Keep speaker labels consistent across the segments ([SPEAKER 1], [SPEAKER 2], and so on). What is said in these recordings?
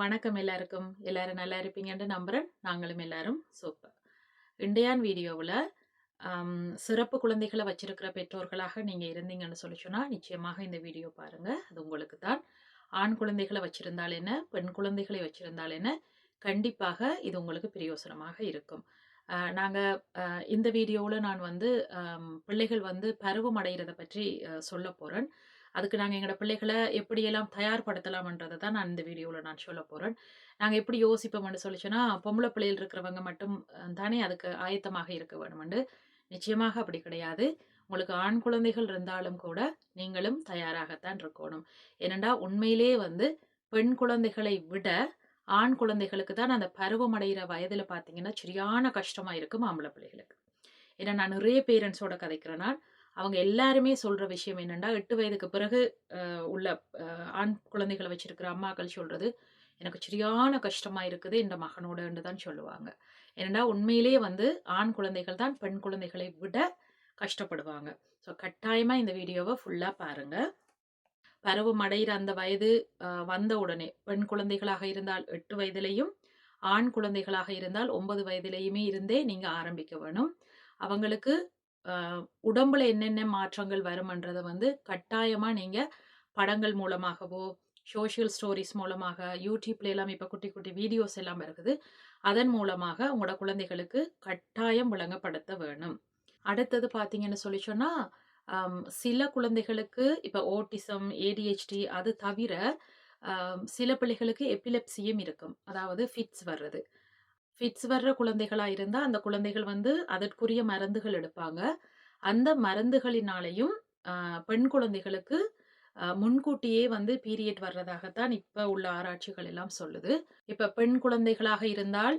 [SPEAKER 1] வணக்கம் எல்லாருக்கும். எல்லாரும் நல்லா இருப்பீங்கன்னு நம்புறேன். நாங்களும் எல்லாரும் சூப்பர். இண்டியான் வீடியோவில் சிறப்பு குழந்தைகளை வச்சிருக்கிற பெற்றோர்களாக நீங்கள் இருந்தீங்கன்னு சொல்லி சொன்னால் நிச்சயமாக இந்த வீடியோ பாருங்கள் அது உங்களுக்கு தான். ஆண் குழந்தைகளை வச்சுருந்தால் என்ன? பெண் குழந்தைகளை வச்சுருந்தால் என்ன? கண்டிப்பாக இது உங்களுக்கு பிரயோசனமாக இருக்கும். நாங்கள் இந்த வீடியோவில் நான் வந்து பிள்ளைகள் வந்து பருவம் அடைகிறத பற்றி சொல்ல போகிறேன் அதுக்கு நாங்கள் எங்களோட பிள்ளைகளை எப்படியெல்லாம் தயார்படுத்தலாம்ன்றதை தான் நான் இந்த வீடியோவில் நான் சொல்ல போகிறேன் நாங்கள் எப்படி யோசிப்போம்னு சொல்லிச்சோன்னா பொம்பளை பிள்ளையில் இருக்கிறவங்க மட்டும் தானே அதுக்கு ஆயத்தமாக இருக்க வேணுமெண்டு நிச்சயமாக அப்படி கிடையாது. உங்களுக்கு ஆண் குழந்தைகள் இருந்தாலும் கூட நீங்களும் தயாராகத்தான் இருக்கணும். ஏனெண்டா உண்மையிலே வந்து பெண் குழந்தைகளை விட ஆண் குழந்தைகளுக்கு தான் அந்த பருவமடைகிற வயதில் பார்த்தீங்கன்னா சரியான கஷ்டமாக இருக்கும் ஆம்பளை பிள்ளைகளுக்கு. ஏன்னா நான் நிறைய பேரண்ட்ஸோட கதைக்கிறேன். நான் அவங்க எல்லாருமே சொல்கிற விஷயம் என்னென்னா எட்டு வயதுக்கு பிறகு உள்ள ஆண் குழந்தைகளை வச்சிருக்கிற அம்மாக்கள் சொல்கிறது எனக்கு சரியான கஷ்டமாக இருக்குது இந்த மகனோடன்னு தான் சொல்லுவாங்க. ஏன்னா உண்மையிலேயே வந்து ஆண் குழந்தைகள் தான் பெண் குழந்தைகளை விட கஷ்டப்படுவாங்க. ஸோ கட்டாயமாக இந்த வீடியோவை ஃபுல்லாக பாருங்கள் பருவம் அடைகிற அந்த வயது வந்த உடனே பெண் குழந்தைகளாக இருந்தால் எட்டு வயதிலையும் ஆண் குழந்தைகளாக இருந்தால் ஒன்பது வயதிலையுமே இருந்தே நீங்கள் ஆரம்பிக்க வேணும். அவங்களுக்கு உடம்புல என்னென்ன மாற்றங்கள் வரும்ன்றதை வந்து கட்டாயமாக நீங்கள் படங்கள் மூலமாகவோ சோஷியல் ஸ்டோரிஸ் மூலமாக யூடியூப்ல எல்லாம் இப்போ குட்டி குட்டி வீடியோஸ் எல்லாம் இருக்குது. அதன் மூலமாக உங்களோட குழந்தைகளுக்கு கட்டாயம் விளங்கப்படுத்த வேணும். அடுத்தது பார்த்தீங்கன்னு சொல்லி சொன்னால் சில குழந்தைகளுக்கு இப்போ ஓட்டிசம் ஏடிஹெச்டி அது தவிர சில பிள்ளைகளுக்கு எபிலெப்சியும் இருக்கும். அதாவது ஃபிட்ஸ் வர்றது. ஃபிட்ஸ் வர்ற குழந்தைகளாக இருந்தால் அந்த குழந்தைகள் வந்து அதற்குரிய மருந்துகள் எடுப்பாங்க. அந்த மருந்துகளினாலையும் பெண் குழந்தைகளுக்கு முன்கூட்டியே வந்து பீரியட் வர்றதாகத்தான் இப்போ உள்ள ஆராய்ச்சிகள் எல்லாம் சொல்லுது. இப்போ பெண் குழந்தைகளாக இருந்தால்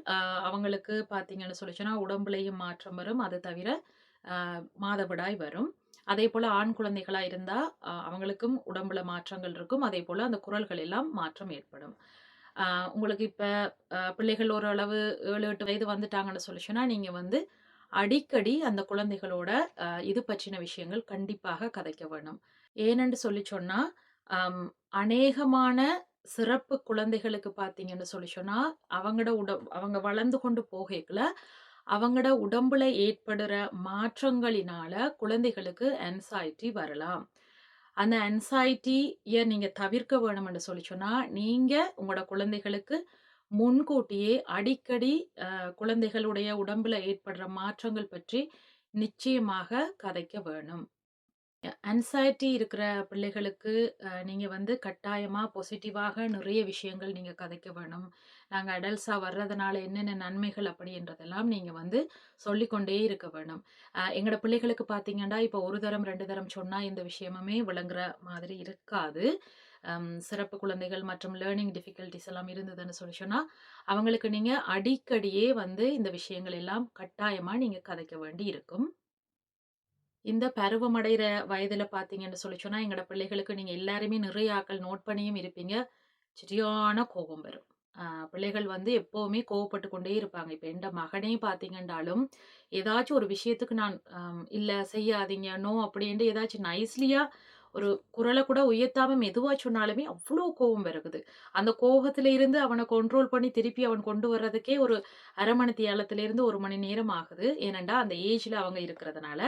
[SPEAKER 1] அவங்களுக்கு பார்த்தீங்கன்னு சொல்லிச்சுன்னா உடம்புலையும் மாற்றம் வரும். அது தவிர மாதவிடாய் வரும். அதே போல் ஆண் குழந்தைகளாக இருந்தால் அவங்களுக்கும் உடம்புல மாற்றங்கள் இருக்கும். அதே போல் அந்த குரல்கள் எல்லாம் மாற்றம் ஏற்படும். உங்களுக்கு இப்போ பிள்ளைகள் ஓரளவு ஏழு எட்டு வயது வந்துட்டாங்கன்னு சொல்லிச்சுன்னா நீங்கள் வந்து அடிக்கடி அந்த குழந்தைகளோட இது பற்றின விஷயங்கள் கண்டிப்பாக கதைக்க வேணும். ஏனென்று சொல்லி சொன்னால் அநேகமான சிறப்பு குழந்தைகளுக்கு பார்த்தீங்கன்னு சொல்லி சொன்னால் அவங்களோட உட அவங்க வளர்ந்து கொண்டு போகல அவங்களோட உடம்புல ஏற்படுற மாற்றங்களினால குழந்தைகளுக்கு anxiety வரலாம். அந்த அன்சைட்டியை நீங்கள் தவிர்க்க வேணும்னு சொல்லி சொன்னால் நீங்கள் உங்களோட குழந்தைகளுக்கு முன்கூட்டியே அடிக்கடி குழந்தைகளுடைய உடம்பில் ஏற்படுற மாற்றங்கள் பற்றி நிச்சயமாக கதைக்க வேணும். அன்சைட்டி இருக்கிற பிள்ளைகளுக்கு அஹ், நீங்க வந்து கட்டாயமா பாசிட்டிவாக நிறைய விஷயங்கள் நீங்க கதைக்க வேணும். நாங்க அடல்ட்ஸா வர்றதுனால என்னென்ன நன்மைகள் அப்படின்றதெல்லாம் நீங்க வந்து சொல்லிக்கொண்டே இருக்க வேணும். அஹ், எங்களோட பிள்ளைகளுக்கு பாத்தீங்கன்னா இப்போ ஒரு தரம் ரெண்டு தரம் சொன்னா இந்த விஷயமுமே விளங்குற மாதிரி இருக்காது. ஹம், சிறப்பு குழந்தைகள் மற்றும் லேர்னிங் டிஃபிகல்ட்டிஸ் எல்லாம் இருந்ததுன்னு சொல்லி சொன்னா அவங்களுக்கு நீங்க அடிக்கடியே வந்து இந்த விஷயங்கள் எல்லாம் கட்டாயமா நீங்க கதைக்க வேண்டி இருக்கும். இந்த பருவமடைகிற வயதில் பார்த்தீங்கன்னு சொல்லி சொன்னால் எங்களோட பிள்ளைகளுக்கு நீங்கள் எல்லாருமே நிறைய ஆக்கள் நோட் பண்ணியும் இருப்பீங்க. சரியான கோபம் வரும். பிள்ளைகள் வந்து எப்போவுமே கோவப்பட்டு கொண்டே இருப்பாங்க. இப்போ எந்த மகனையும் பார்த்தீங்கன்றாலும், ஏதாச்சும் ஒரு விஷயத்துக்கு நான் இல்லை செய்யாதீங்க, நோ" அப்படின்ட்டு ஏதாச்சும் நைஸ்லியாக ஒரு குரலை கூட உயர்த்தாம மெதுவாக சொன்னாலுமே அவ்வளோ கோவம் வருகுது. அந்த கோபத்தில் இருந்து அவனை கண்ட்ரோல் பண்ணி திருப்பி அவன் கொண்டு வர்றதுக்கே ஒரு அரை மணி தியாலத்திலேருந்து ஒரு மணி நேரம் ஆகுது. ஏனென்டா அந்த ஏஜில் அவங்க இருக்கிறதுனால.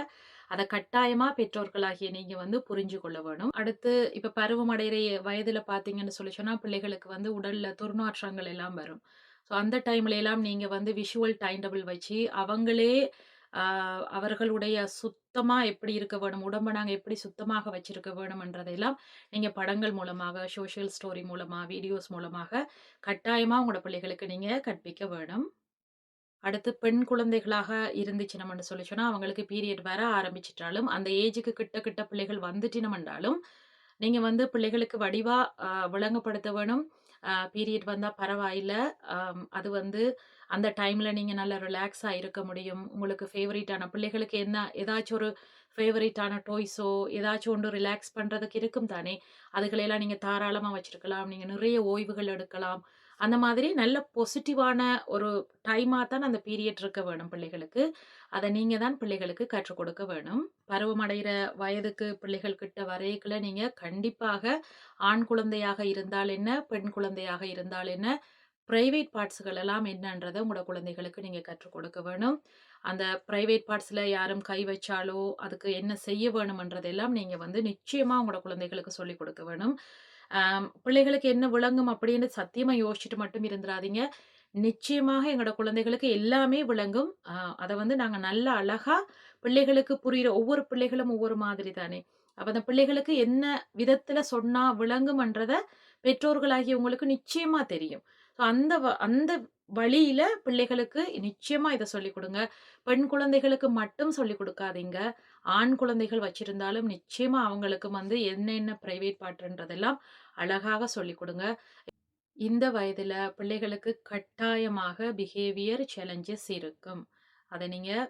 [SPEAKER 1] அதை கட்டாயமா பெற்றோர்களாகிய நீங்க வந்து புரிஞ்சு கொள்ள வேணும். அடுத்து இப்ப பருவமடைகிற வயதுல பார்த்தீங்கன்னு சொல்லி சொன்னா, பிள்ளைகளுக்கு வந்து உடல்ல துர்நாற்றங்கள் எல்லாம் வரும். ஸோ அந்த டைம்ல எல்லாம் நீங்க வந்து விஷுவல் டைம் டேபிள் வச்சு, அவங்களே அவர்களுடைய சுத்தமாக எப்படி இருக்க வேணும், உடம்பை நாங்கள் எப்படி சுத்தமாக வச்சிருக்க வேணும்ன்றதையெல்லாம் நீங்கள் படங்கள் மூலமாக, சோஷியல் ஸ்டோரி மூலமாக வீடியோஸ் மூலமாக கட்டாயமாக உங்களோட பிள்ளைகளுக்கு நீங்கள் கற்பிக்க வேணும். அடுத்து பெண் குழந்தைகளாக இருந்துச்சுனம்னு சொல்லி சொன்னால் அவங்களுக்கு பீரியட் வர ஆரம்பிச்சிட்டாலும் அந்த ஏஜுக்கு கிட்ட கிட்ட பிள்ளைகள் வந்துட்டினமென்றாலும், நீங்கள் வந்து பிள்ளைகளுக்கு வடிவாக விளங்கப்படுத்த வேணும். பீரியட் வந்தால் பரவாயில்ல. அது வந்து அந்த டைமில் நீங்கள் நல்லா ரிலாக்ஸாக இருக்க முடியும். உங்களுக்கு ஃபேவரேட்டான பிள்ளைகளுக்கு என்ன ஏதாச்சும் ஒரு ஃபேவரட்டான டாய்ஸோ ஏதாச்சும் ஒன்று ரிலாக்ஸ் பண்ணுறதுக்கு இருக்கும் தானே அதுகளெல்லாம் நீங்கள் தாராளமாக வச்சுருக்கலாம் நீங்கள் நிறைய ஓய்வுகள் எடுக்கலாம் அந்த மாதிரி நல்ல பாசிட்டிவான ஒரு டைமாக தான் அந்த பீரியட் இருக்க வேணும் பிள்ளைகளுக்கு. அதை நீங்கள் தான் பிள்ளைகளுக்கு கற்றுக் கொடுக்க வேணும். பருவமடைகிற வயதுக்கு பிள்ளைகள் கிட்ட வரையக்குள்ள நீங்கள் கண்டிப்பாக ஆண் குழந்தையாக இருந்தால் என்ன பெண் குழந்தையாக இருந்தால் என்ன ப்ரைவேட் பார்ட்ஸுகள் எல்லாம் என்னன்றதை உங்களோட குழந்தைகளுக்கு நீங்கள் கற்றுக் கொடுக்க வேணும். அந்த ப்ரைவேட் பார்ட்ஸில் யாரும் கை வச்சாலோ அதுக்கு என்ன செய்ய வேணுமன்றதெல்லாம் நீங்கள் வந்து நிச்சயமாக உங்களோட குழந்தைகளுக்கு சொல்லிக் கொடுக்க வேணும். பிள்ளைகளுக்கு என்ன விளங்கும் அப்படின்னு சத்தியமாக யோசிச்சுட்டு மட்டும் இருந்துடாதீங்க நிச்சயமாக எங்களோட குழந்தைகளுக்கு எல்லாமே விளங்கும். அதை வந்து நாங்கள் நல்ல அழகாக பிள்ளைகளுக்கு புரிகிற ஒவ்வொரு பிள்ளைகளும் ஒவ்வொரு மாதிரி தானே. அப்போ அந்த பிள்ளைகளுக்கு என்ன விதத்தில் சொன்னால் விளங்கும்ன்றத பெற்றோர்களாகிய உங்களுக்கு நிச்சயமாக தெரியும். ஸோ அந்த அந்த வழியில பிள்ளைகளுக்கு நிச்சயமா இதை சொல்லிக் கொடுங்க. பெண் குழந்தைகளுக்கு மட்டும் சொல்லிக் கொடுக்காதீங்க. ஆண் குழந்தைகள் வச்சிருந்தாலும் நிச்சயமா அவங்களுக்கு வந்து என்னென்ன பிரைவேட் பாட்டுன்றதெல்லாம் அழகாக சொல்லிக் கொடுங்க. இந்த வயதுல பிள்ளைகளுக்கு கட்டாயமாக பிஹேவியர் சேலஞ்சஸ் இருக்கும். அதை நீங்கள்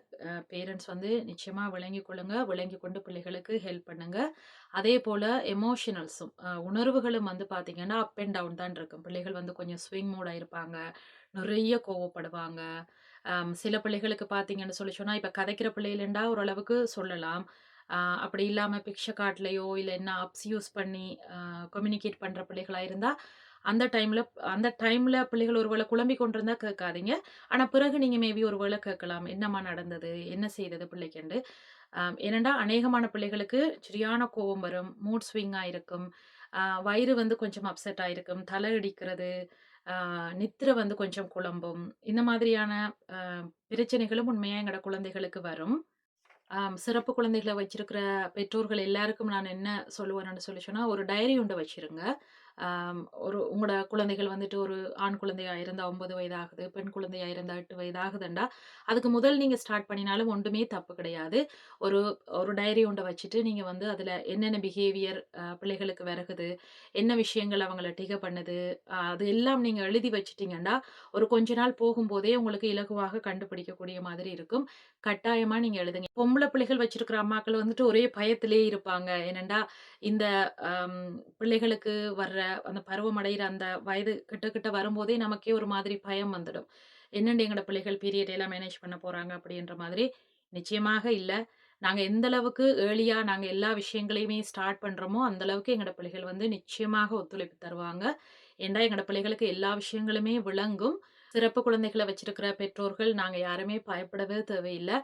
[SPEAKER 1] பேரண்ட்ஸ் வந்து நிச்சயமாக விளங்கி கொள்ளுங்க. விளங்கி கொண்டு பிள்ளைகளுக்கு ஹெல்ப் பண்ணுங்க. அதே போல் எமோஷனல்ஸும் உணர்வுகளும் வந்து பார்த்திங்கன்னா அப் அண்ட் டவுன் தான் இருக்கும். பிள்ளைகள் வந்து கொஞ்சம் ஸ்விங் மூடாக இருப்பாங்க. நிறைய கோவப்படுவாங்க. சில பிள்ளைகளுக்கு பார்த்தீங்கன்னு சொல்லி சொன்னால் இப்போ கதைக்கிற பிள்ளைகளண்டா ஓரளவுக்கு சொல்லலாம். அப்படி இல்லாமல் பிக்ஷ கார்ட்லேயோ இல்லை என்ன அப்ஸ் யூஸ் பண்ணி கம்யூனிகேட் பண்ணுற பிள்ளைகளாக இருந்தால் அந்த டைமில் அந்த டைமில் பிள்ளைகள் ஒருவேளை குழம்பி குழம்பி இருந்தால் கேட்காதீங்க. ஆனால் பிறகு நீங்கள் மேபி ஒருவேளை கேட்கலாம். என்னம்மா நடந்தது? என்ன செய்தது பிள்ளைக்கண்டு ஏனெண்டா அநேகமான பிள்ளைகளுக்கு சரியான கோபம் வரும். மூட் ஸ்விங்காக இருக்கும். வயிறு வந்து கொஞ்சம் அப்செட் ஆகிருக்கும் தலை இடிக்கிறது நித்திரை வந்து கொஞ்சம் குழம்பும். இந்த மாதிரியான பிரச்சனைகளும் உண்மையாக எங்களோட குழந்தைகளுக்கு வரும். சிறப்பு குழந்தைகளை வச்சிருக்கிற பெற்றோர்கள் எல்லாருக்கும் நான் என்ன சொல்லுவேன்னு சொல்லி சொன்னால் ஒரு டைரி ஒன்று வச்சிருங்க. ஒரு உங்களோட குழந்தைகள் வந்துட்டு ஒரு ஆண் குழந்தையாக இருந்தால் ஒன்பது வயதாகுது பெண் குழந்தையாக இருந்தால் எட்டு வயதாகுதுண்டா அதுக்கு முதல் நீங்கள் ஸ்டார்ட் பண்ணினாலும் ஒன்றுமே தப்பு கிடையாது. ஒரு ஒரு டைரி ஒன்றை வச்சுட்டு நீங்கள் வந்து அதில் என்னென்ன பிஹேவியர் பிள்ளைகளுக்கு விறகுது என்ன விஷயங்கள் அவங்கள டிக பண்ணுது அது எல்லாம் நீங்கள் எழுதி வச்சிட்டிங்கன்னா ஒரு கொஞ்ச நாள் போகும்போதே உங்களுக்கு இலகுவாக கண்டுபிடிக்கக்கூடிய மாதிரி இருக்கும். கட்டாயமாக நீங்கள் எழுதுங்க. பொம்பளை பிள்ளைகள் வச்சிருக்கிற அம்மாக்கள் வந்துட்டு ஒரே பயத்திலே இருப்பாங்க. என்னென்னா இந்த பிள்ளைகளுக்கு வர்ற அந்த பருவம் அடைகிற அந்த வயது கிட்ட கிட்ட வரும்போதே நமக்கே ஒரு மாதிரி பயம் வந்துடும். என்னென்ன எங்களோட பிள்ளைகள் பீரியட் எல்லாம் மேனேஜ் பண்ண போகிறாங்க அப்படின்ற மாதிரி? நிச்சயமாக இல்லை. நாங்கள் எந்த அளவுக்கு ஏர்லியாக நாங்கள் எல்லா விஷயங்களையுமே ஸ்டார்ட் பண்ணுறோமோ அந்த அளவுக்கு எங்களோட பிள்ளைகள் வந்து நிச்சயமாக ஒத்துழைப்பு தருவாங்க. ஏண்டா எங்களோட பிள்ளைகளுக்கு எல்லா விஷயங்களுமே விளங்கும். சிறப்பு குழந்தைகளை வச்சிருக்கிற பெற்றோர்கள் நாங்கள் யாருமே பயப்படவே தேவையில்லை.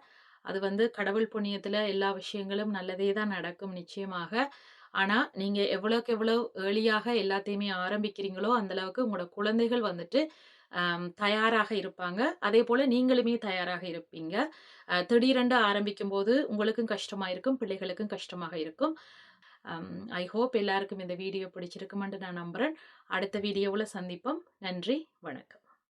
[SPEAKER 1] அது வந்து கடவுள் புண்ணியத்தில் எல்லா விஷயங்களும் நல்லதே தான் நடக்கும் நிச்சயமாக. ஆனால் நீங்கள் எவ்வளோக்கு எவ்வளோ ஏர்லியாக எல்லாத்தையுமே ஆரம்பிக்கிறீங்களோ அந்தளவுக்கு உங்களோட குழந்தைகள் வந்துட்டு தயாராக இருப்பாங்க. அதே போல் நீங்களுமே தயாராக இருப்பீங்க. திடீரென்று ஆரம்பிக்கும் போது உங்களுக்கும் கஷ்டமாக இருக்கும் பிள்ளைகளுக்கும் கஷ்டமாக இருக்கும். ஐ ஹோப் எல்லாருக்கும் இந்த வீடியோ பிடிச்சிருக்குமென்று நான் நம்புகிறேன் அடுத்த வீடியோவில் சந்திப்போம். நன்றி வணக்கம்.